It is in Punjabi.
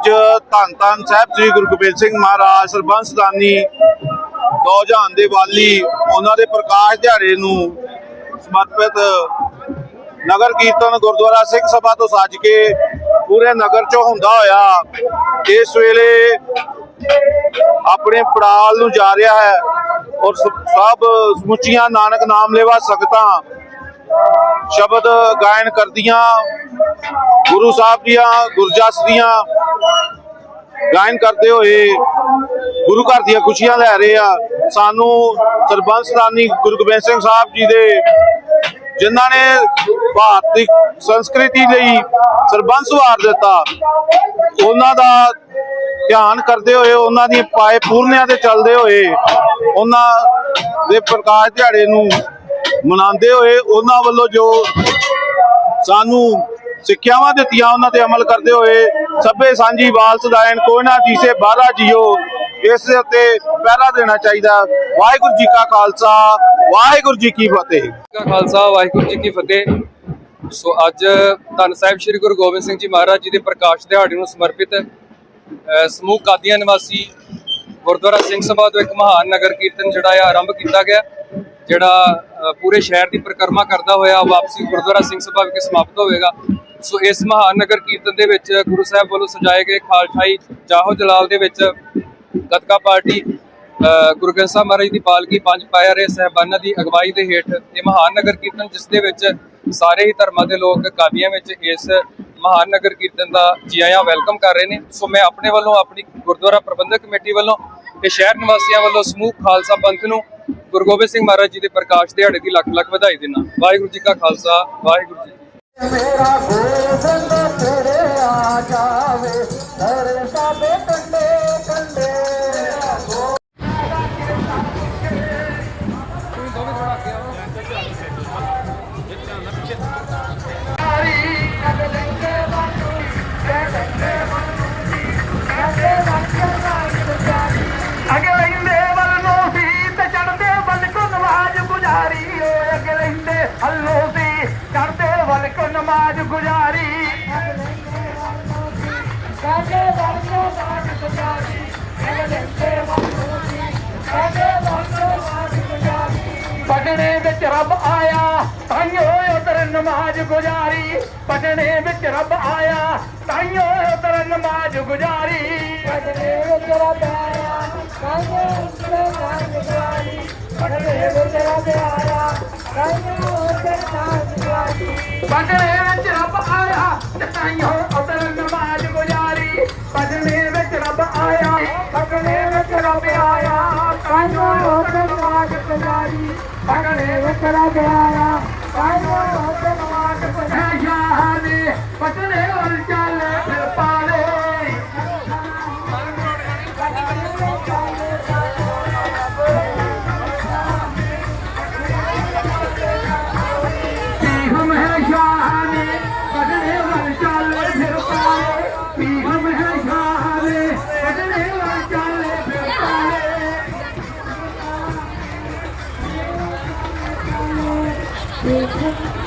ਅੱਜ ਧੰਨ ਧੰਨ ਸਾਹਿਬ ਸ੍ਰੀ ਗੁਰੂ ਗੋਬਿੰਦ ਸਿੰਘ ਮਹਾਰਾਜ, ਸਰਬੰਸ ਦਾਨੀ ਦੋ ਜਹਾਨ ਦੇ ਵਾਲੀ, ਉਹਨਾਂ ਦੇ ਪ੍ਰਕਾਸ਼ ਦਿਹਾੜੇ ਨੂੰ ਸਮਰਪਿਤ ਨਗਰ ਕੀਰਤਨ ਗੁਰਦੁਆਰਾ ਸਿੰਘ ਸਭਾ ਤੋਂ ਸੱਜ ਕੇ ਪੂਰੇ ਨਗਰ ਚੋਂ ਹੁੰਦਾ ਹੋਇਆ, ਇਸ ਵੇਲੇ ਆਪਣੇ ਪੜਾਲ ਨੂੰ ਜਾ ਰਿਹਾ ਹੈ ਔਰ ਸਭ ਸਮੁੱਚੀਆਂ ਨਾਨਕ ਨਾਮ ਲੈਵਾ ਸਕਤਾਂ ਸ਼ਬਦ ਗਾਇਨ ਕਰਦੀਆਂ ਗੁਰੂ ਸਾਹਿਬ ਦੀਆਂ ਗੁਰਜਸ ਦੀਆਂ ਗਾਇਨ ਕਰਦੇ ਹੋਏ ਗੁਰੂ ਘਰ ਦੀਆਂ ਖੁਸ਼ੀਆਂ ਲੈ ਰਹੇ ਆ। ਸਾਨੂੰ ਸਰਬੰਸ ਦਾਨੀ ਗੁਰੂ ਗੋਬਿੰਦ ਸਿੰਘ ਸਾਹਿਬ ਜੀ ਦੇ, ਜਿਨ੍ਹਾਂ ਨੇ ਭਾਰਤੀ ਸੰਸਕ੍ਰਿਤੀ ਲਈ ਸਰਬੰਸ ਵਾਰ ਦਿੱਤਾ, ਉਹਨਾਂ ਦਾ ਧਿਆਨ ਕਰਦੇ ਹੋਏ, ਉਹਨਾਂ ਦੀ ਪਾਏ ਪੂਰਨਿਆਂ ਤੇ ਚੱਲਦੇ ਹੋਏ, ਉਹਨਾਂ ਦੇ ਪ੍ਰਕਾਸ਼ ਦਿਹਾੜੇ ਨੂੰ ਮਨਾਉਂਦੇ ਹੋਏ, ਉਹਨਾਂ ਵੱਲੋਂ ਜੋ ਸਾਨੂੰ ਸਿੱਖਿਆਵਾਂ ਦਿੱਤੀਆਂ ਉਹਨਾਂ ਤੇ ਅਮਲ ਕਰਦੇ ਹੋਏ ਸਭੇ ਸਾਂਝੀ ਵਾਲ ਸਦਾਇਨ ਕੋਈ ਨਾ ਜੀਸੇ ਬਾਹਰਾ ਜੀਓ, ਇਸ ਦੇ ਉੱਤੇ ਪਹਿਰਾ ਦੇਣਾ ਚਾਹੀਦਾ। ਵਾਹਿਗੁਰੂ ਜੀ ਕਾ ਖਾਲਸਾ, ਵਾਹਿਗੁਰੂ ਜੀ ਕੀ ਫਤਿਹ। ਕਾ ਖਾਲਸਾ, ਵਾਹਿਗੁਰੂ ਜੀ ਕੀ ਫਤਿਹ। ਸੋ ਅੱਜ ਧੰਨ ਸਾਹਿਬ ਸ੍ਰੀ ਗੁਰੂ ਗੋਬਿੰਦ ਸਿੰਘ ਜੀ ਮਹਾਰਾਜ ਜੀ ਦੇ ਪ੍ਰਕਾਸ਼ ਦਿਹਾੜੇ ਨੂੰ ਸਮਰਪਿਤ ਸਮੂਹ ਕਾਦੀਆਂ ਨਿਵਾਸੀ ਗੁਰਦੁਆਰਾ ਸਿੰਘ ਸਭਾ ਤੋਂ ਇੱਕ ਮਹਾਨ ਨਗਰ ਕੀਰਤਨ ਜਿਹੜਾ ਆ ਆਰੰਭ ਕੀਤਾ ਗਿਆ, ਜਿਹੜਾ ਪੂਰੇ ਸ਼ਹਿਰ ਦੀ ਪਰਿਕਰਮਾ ਕਰਦਾ ਹੋਇਆ ਵਾਪਸੀ ਗੁਰਦੁਆਰਾ ਸਿੰਘ ਸਭਾ ਵਿਖੇ ਸਮਾਪਤ ਹੋਵੇਗਾ। ਸੋ ਇਸ ਮਹਾਨ ਨਗਰ ਕੀਰਤਨ ਦੇ ਵਿੱਚ ਗੁਰੂ ਸਾਹਿਬ ਵੱਲੋਂ ਸਜਾਏ ਗਏ ਖਾਲਸਾਈ ਜਾਹੋ ਜਲਾਲ ਦੇ ਵਿੱਚ ਗੱਤਕਾ ਪਾਰਟੀ ਅ, ਗੁਰੂ ਗ੍ਰੰਥ ਸਾਹਿਬ ਮਹਾਰਾਜ ਦੀ ਪਾਲਕੀ ਪੰਜ ਪਿਆਰੇ ਸਹਿਬਾਨਾਂ ਦੀ ਅਗਵਾਈ ਦੇ ਹੇਠ ਇਹ ਮਹਾਨ ਨਗਰ ਕੀਰਤਨ ਜਿਸ ਦੇ ਵਿੱਚ ਸਾਰੇ ਹੀ ਧਰਮਾਂ ਦੇ ਲੋਕ ਕਾਦੀਆਂ ਵਿੱਚ ਇਸ ਮਹਾਨ ਨਗਰ ਕੀਰਤਨ ਦਾ ਜੀ ਆਇਆਂ ਵੈਲਕਮ ਕਰ ਰਹੇ ਨੇ। ਸੋ ਮੈਂ ਆਪਣੇ ਵੱਲੋਂ ਆਪਣੀ ਗੁਰਦੁਆਰਾ ਪ੍ਰਬੰਧਕ ਕਮੇਟੀ ਵੱਲੋਂ ਤੇ ਸ਼ਹਿਰ ਨਿਵਾਸੀਆਂ ਵੱਲੋਂ ਸਮੂਹ ਖਾਲਸਾ ਪੰਥ ਨੂੰ ਗੁਰੂ ਗੋਬਿੰਦ ਸਿੰਘ ਮਹਾਰਾਜ ਜੀ ਦੇ ਪ੍ਰਕਾਸ਼ ਦਿਹਾੜੇ ਦੀ ਲੱਖ ਲੱਖ ਵਧਾਈ ਦਿੰਦਾ। ਵਾਹਿਗੁਰੂ ਜੀ ਕਾ ਖਾਲਸਾ ਵਾਹਿਗੁਰੂ ਜੀ ਮੇਰਾ ਗੋਬਿੰਦ ਤੇਰੇ ਆ ਜਾਵੇ। ਤੇਰੇ ਸਾਬੇ ਕੰਡੇ ਕੰਡੇ। ਅਗੇ ਲੈਂਦੇ ਵੱਲ ਨੂੰ ਸੀ ਤੇ ਚੜਦੇ ਵੱਲ ਕੋ ਨਮਾਜ਼ ਗੁਜ਼ਾਰੀ ਓਏ ਅਗੇ ਲੈਂਦੇ ਵੱਲ ਨਮਾਜ਼ ਗੁਜ਼ਾਰੀ। ਪਟਣੇ ਵਿੱਚ ਰੱਬ ਆਇਆ ਤਾਈਓ ਉਧਰ ਨਮਾਜ਼ ਗੁਜ਼ਾਰੀ। ਪਟਣੇ ਵਿੱਚ ਰੱਬ ਆਇਆ ਤਾਈਓ ਉਧਰ ਨਮਾਜ਼ ਗੁਜ਼ਾਰੀ। ਪਟਣੇ ਵਿੱਚ ਰੱਬ ਆਇਆ ਗੁਜ਼ਾਰੀ ਪਟਣੇ ਵਿੱਚ ਰੱਬ ਆਇਆ ਤਾਈਓ ਉਧਰ ਨਮਾਜ਼ ਗੁਜ਼ਾਰੀ। ਪਟਣੇ ਵਿੱਚ ਰੱਬ ਆਇਆ ਤੇ ਵਿੱਚ ਰੱਬ ਆਇਆ ਪਟਣੇ ਵਿੱਚ ਰੱਬ ਆਇਆ ਤਾਈਓ ਉਧਰ ਨਮਾਜ਼ ਗੁਜ਼ਾਰੀ। ਪਟਣੇ ਵਿੱਚ ਰੱਬ ਆਇਆ ਤਾਈਓ ਉਧਰ ਨਮਾਜ਼ ਗੁਜ਼ਾਰੀ। Oh,